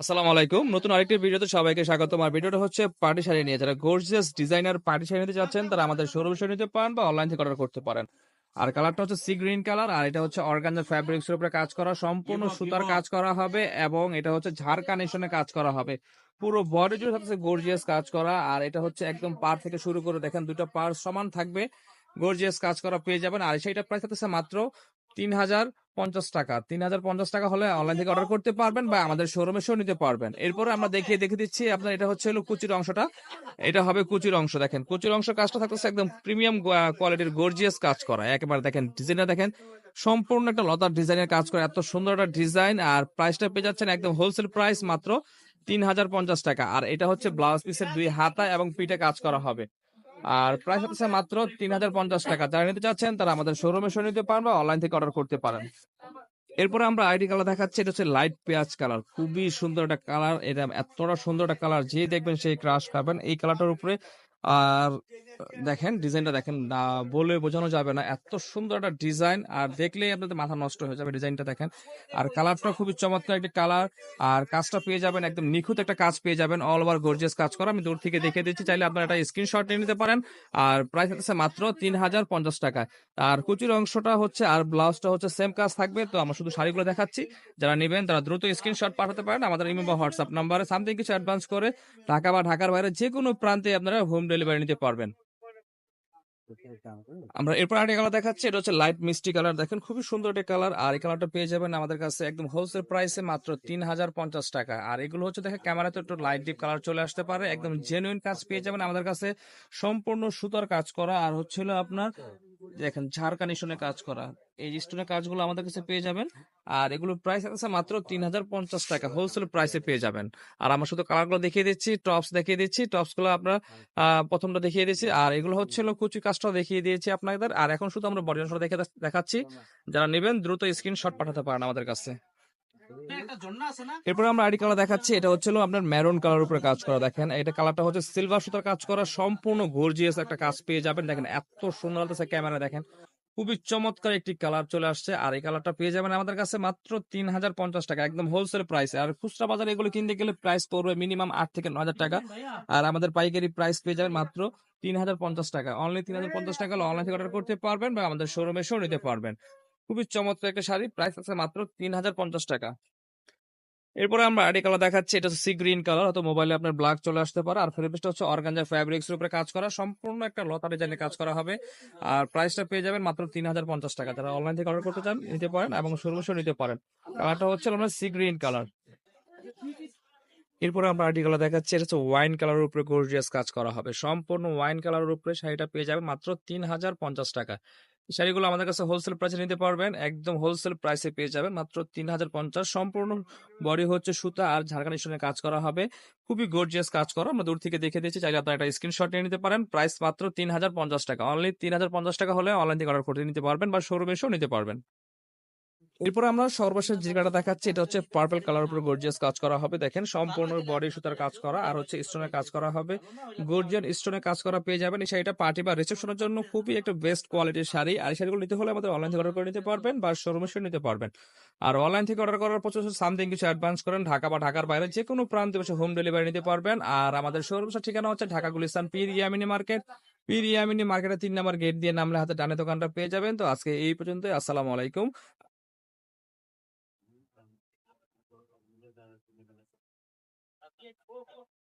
আসসালামু আলাইকুম। নতুন আরেকটি ভিডিওতে সবাইকে স্বাগত আমার ভিডিওটা হচ্ছে পার্টি শাড়ি নিয়ে। যারা গর্জিয়াস ডিজাইনার পার্টি শাড়ি নিতে চাচ্ছেন তারা আমাদের শোরুম নিতে পারেন বা অনলাইন থেকে অর্ডার করতে পারেন। আর কালারটা হচ্ছে সি গ্রিন কালার আর এটা হচ্ছে অর্গানজা ফ্যাব্রিক্স এর উপরে কাজ করা। সম্পূর্ণ সুতার কাজ করা হবে এবং এটা হচ্ছে ঝাড় কানেকশনে কাজ করা হবে। পুরো বডি জুড়ে থাকছে গর্জিয়াস কাজ করা। আর এটা হচ্ছে একদম পার থেকে শুরু করে দেখেন দুটো পার সমান থাকবে। গর্জিয়াস কাজ করা পেয়ে যাবেন। আর সেটা প্রাইস থাকছে মাত্র তিন হাজার পঞ্চাশ টাকা। তিন হাজার পঞ্চাশ টাকা হলে অনলাইন থেকে অর্ডার করতে পারবেন বা আমাদের শোরুমে এসেও নিতে পারবেন। এরপরে আমরা দেখিয়ে দেখে দিচ্ছি আপনার এটা হচ্ছে হলো কুচির অংশটা। এটা হবে কুচির অংশ, দেখেন। কুচির অংশ কাজটা থাকতেছে একদম প্রিমিয়াম কোয়ালিটির গর্জিয়াস কাজ করা। একেবারে দেখেন ডিজাইনটা দেখেন। সম্পূর্ণ একটা লতার ডিজাইনের কাজ করে। এত সুন্দর একটা ডিজাইন আর প্রাইসটা পেয়ে যাচ্ছেন একদম হোলসেল প্রাইস মাত্র তিন হাজার পঞ্চাশ টাকা। আর এটা হচ্ছে ব্লাউজ পিসের দুই হাতা এবং পিঠে কাজ করা হবে। আর প্রাইস হচ্ছে মাত্র তিন হাজার পঞ্চাশ টাকা। যারা নিতে চাচ্ছেন, তারা আমাদের শোরুমে শুনে নিতে পারেন বা অনলাইন থেকে অর্ডার করতে পারেন। এরপরে আমরা আইডি কালার দেখাচ্ছি, এটা হচ্ছে লাইট পেঁয়াজ কালার খুবই সুন্দর একটা কালার এটা এতটা সুন্দর একটা কালার যে দেখবেন সেই ক্রাশ পাবেন। এই কালারটার উপরে আর, দেখেন, ডিজাইনটা দেখেন, না বলে বোঝানো যাবে না। এত সুন্দর একটা ডিজাইন, আর দেখলেই আপনাদের মাথা নষ্ট হয়ে যাবে ডিজাইনটা দেখেন। আর কালারটা খুবই চমৎকার একটা কালার, আর কাজটা পেয়ে যাবেন, একদম নিখুঁত একটা কাজ পেয়ে যাবেন অল ওভার গর্জিয়াস কাজ করা। আমি দূর থেকে দেখে দিচ্ছি, চাইলে আপনারা একটা স্ক্রিনশট নিয়ে নিতে পারেন। আর প্রাইস হচ্ছে মাত্র তিন হাজার পঞ্চাশ টাকায় আর কুচির অংশটা হচ্ছে, আর ব্লাউজটা হচ্ছে সেম কাজ থাকবে। তো আমরা শুধু শাড়িগুলো দেখাচ্ছি। যারা নেবেন, তারা দ্রুত স্ক্রিনশট পাঠাতে পারেন। আমাদের ইমেল বা হোয়াটসঅ্যাপ নাম্বারে সামথিং কিছু অ্যাডভান্স করে ঢাকা বা ঢাকার বাইরে যে কোনো প্রান্তে আপনারা হোম ডেলিভারি নিতে পারবেন। আমরা এরপর আরেকটা কালার দেখাচ্ছি এটা হচ্ছে লাইট মিষ্টি কালার দেখেন খুবই সুন্দর একটা কালার আর এই কালারটা পেয়ে যাবেন আমাদের কাছে একদম হোলসেল প্রাইসে মাত্র তিন হাজার পঞ্চাশ টাকা। আর এগুলো হচ্ছে দেখেন ক্যামেরাতে একটু লাইট ডিপ কালার চলে আসতে পারে। একদম জেনুইন কাজ পেয়ে যাবেন আমাদের কাছে। সম্পূর্ণ সুতার কাজ করা। আর হচ্ছিল আপনার দেখেন ঝাড়কানিশনে কাজ করা। এই স্টোনের কাজগুলো আমাদের কাছে পেয়ে যাবেন। আর এগুলো প্রাইস আছে মাত্র তিন হাজার পঞ্চাশ টাকা। হোলসেল প্রাইসে পেয়ে যাবেন। আর আমরা শুধু কালারগুলো দেখিয়ে দিচ্ছি টপস দেখিয়ে দিচ্ছি টপসগুলো আপনার প্রথমটা দেখিয়ে দিচ্ছি। আর এগুলো হচ্ছিল কুচি কাজটাও দেখিয়ে দিয়েছি আপনাদের। আর এখন শুধু আমরা বডি দেখে দেখাচ্ছি। যারা নেবেন, দ্রুত স্ক্রিনশট পাঠাতে পারেন আমাদের কাছে। এরপরে আমরা কালার দেখাচ্ছি এটা হচ্ছিল আপনার মেরুন কালার উপরে কাজ করা দেখেন। এটা কালারটা হচ্ছে সিলভার সুতার কাজ করা সম্পূর্ণ গর্জিয়াস একটা কাজ পেয়ে যাবেন। দেখেন এত সুন্দর লাগতেছে ক্যামেরা দেখেন। খুবই চমৎকার একটি কালার চলে আসছে আর এই কালারটা পেয়ে যাবেন আমাদের কাছে মাত্র তিন হাজার পঞ্চাশ টাকা একদম হোলসেল প্রাইস আর খুচরা বাজারে এগুলো কিনতে গেলে প্রাইস পড়বে মিনিমাম আট থেকে ন হাজার টাকা। আর আমাদের পাইকারি প্রাইস পেয়ে যাবেন মাত্র তিন হাজার পঞ্চাশ টাকা। অনলি তিন হাজার পঞ্চাশ টাকা অনলাইন থেকে অর্ডার করতে পারবেন বা আমাদের শোরুমে এসেও নিতে পারবেন। খুবই চমৎকার একটা শাড়ি। প্রাইস আছে মাত্র তিন হাজার পঞ্চাশ টাকা। এরপরে আমরা আইডি কালার দেখাচ্ছি। এটা হচ্ছে সি গ্রিন কালার হয়তো মোবাইলে আপনার ব্ল্যাক চলে আসতে পারে। আর ফেব্রিকটা হচ্ছে অর্গানজা ফ্যাব্রিক্সের উপরে কাজ করা। সম্পূর্ণ একটা লতা ডিজাইনে কাজ করা হবে। আর প্রাইসটা পেয়ে যাবেন মাত্র তিন হাজার পঞ্চাশ টাকা। যারা অনলাইন থেকে অর্ডার করতে চান, নিতে পারেন এবং সর্বস্ব নিতে পারেন। কালারটা হচ্ছে আপনার সি গ্রিন কালার এরপরে আমরা আইডি কালার দেখাচ্ছি। এটা হচ্ছে ওয়াইন কালারের উপরে গর্জিয়াস কাজ করা হবে। সম্পূর্ণ ওয়াইন কালারের উপরে শাড়িটা পেয়ে যাবেন মাত্র তিন হাজার পঞ্চাশ টাকা। শাড়িগুলো আমাদের কাছে হোলসেল প্রাইসে নিতে পারবেন। একদম হোলসেল প্রাইসে পেয়ে যাবেন মাত্র তিন হাজার পঞ্চাশ। সম্পূর্ণ বডি হচ্ছে সুতা আর ঝাড়খানি সঙ্গে কাজ করা হবে। খুবই গর্জিয়াস কাজ করা। আমরা দূর থেকে দেখে দিচ্ছি চাইলে আপনারা একটা স্ক্রিনশট নিয়ে নিতে পারেন। প্রাইস মাত্র তিন হাজার পঞ্চাশ টাকা। অনলি তিন হাজার পঞ্চাশ টাকা হলে অনলাইন থেকে অর্ডার করে নিতে পারবেন বা শোরুমে এসেও নিতে পারবেন। এরপর আমরা সর্বশেষ জিনিসটা দেখাচ্ছি, এটা হচ্ছে পার্পল কালার উপর গর্জিয়াস কাজ করা হবে। দেখেন, সম্পূর্ণ বডি সুতার কাজ করা, আর হচ্ছে স্টোনের কাজ করা হবে। গর্জিয়ান স্টোনের কাজ করা পেয়ে যাবেন। এই শাড়িটা পার্টি বা রিসেপশনের জন্য খুবই একটা বেস্ট কোয়ালিটির শাড়ি। আর এই শাড়িগুলো নিতে হলে আমাদের অনলাইন থেকে অর্ডার করে নিতে পারবেন বা শোরুমে নিতে পারবেন। আর অনলাইন থেকে অর্ডার করার পর সামথিং কিছু অ্যাডভান্স করেন, ঢাকা বা ঢাকার বাইরে যে কোনো প্রান্তে বসে হোম ডেলিভারি নিতে পারবেন। আর আমাদের শোরুমের ঠিকানা হচ্ছে ঢাকা গুলিস্তান পীর ইয়ামিনী মার্কেট। পীর ইয়ামিনী মার্কেটের তিন নম্বর গেট দিয়ে নামলে হাতে ডানে দোকানটা পেয়ে যাবেন। তো আজকে এই পর্যন্ত আসসালামু আলাইকুম।